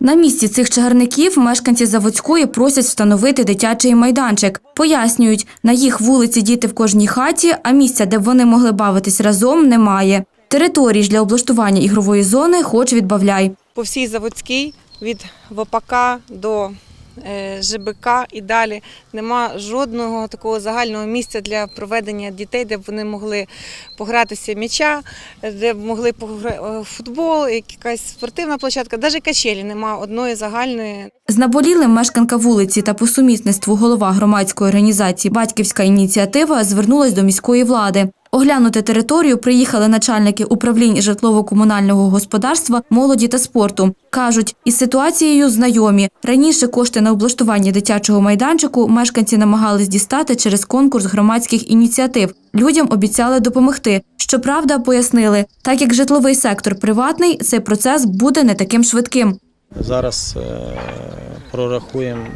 На місці цих чагарників мешканці Заводської просять встановити дитячий майданчик. Пояснюють, на їх вулиці діти в кожній хаті, а місця, де б вони могли бавитись разом, немає. Території ж для облаштування ігрової зони хоч відбавляй. по всій Заводській від Вопака до ЖБК і далі нема жодного такого загального місця для проведення дітей, де б вони могли погратися м'яча, де б могли пограти футбол, якась спортивна площадка, навіть качелі нема одної загальної. З наболілим мешканка вулиці та по сумісництву голова громадської організації Батьківська ініціатива звернулась до міської влади. Оглянути територію приїхали начальники управлінь житлово-комунального господарства, молоді та спорту. Кажуть, із ситуацією знайомі. Раніше кошти на облаштування дитячого майданчику мешканці намагались дістати через конкурс громадських ініціатив. Людям обіцяли допомогти. Щоправда, пояснили, так як житловий сектор приватний, цей процес буде не таким швидким. Зараз е, прорахуємо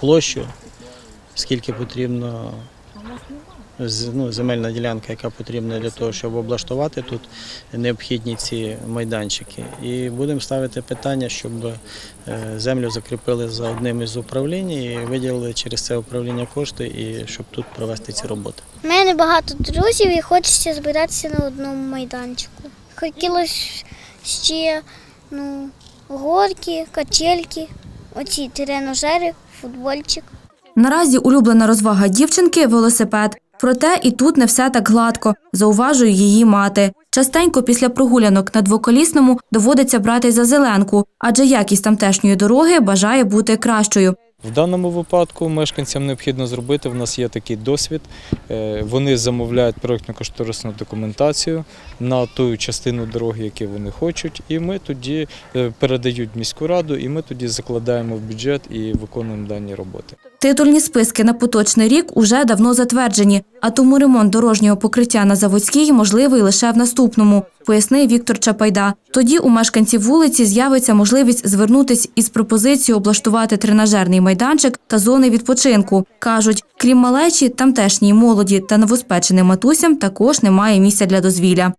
площу, скільки потрібно ну, земельна ділянка, яка потрібна для того, щоб облаштувати тут необхідні ці майданчики. І будемо ставити питання, щоб е, землю закріпили за одним із управлінь і виділили через це управління кошти, і щоб тут провести ці роботи. У мене багато друзів і хочеться збиратися на одному майданчику. Хотілося ще ну, горки, качельки, оці тренажери, футбольчик. Наразі улюблена розвага дівчинки велосипед. Проте і тут не все так гладко, зауважує її мати. Частенько після прогулянок на двоколісному доводиться брати за зеленку, адже якість тамтешньої дороги бажає бути кращою. В даному випадку мешканцям необхідно зробити. В нас є такий досвід. Е, Вони замовляють проєктно-кошторисну документацію на ту частину дороги, яку вони хочуть, і ми тоді е, передають міську раду, і ми тоді закладаємо в бюджет і виконуємо дані роботи. Титульні списки на поточний рік уже давно затверджені, а тому ремонт дорожнього покриття на Заводській можливий лише в наступному, пояснив Віктор Чапайда. Тоді у мешканців вулиці з'явиться можливість звернутись із пропозицією облаштувати тренажерний майданчик та зони відпочинку. Кажуть, крім малечі, тамтешній молоді та новоспеченим матусям також немає місця для дозвілля.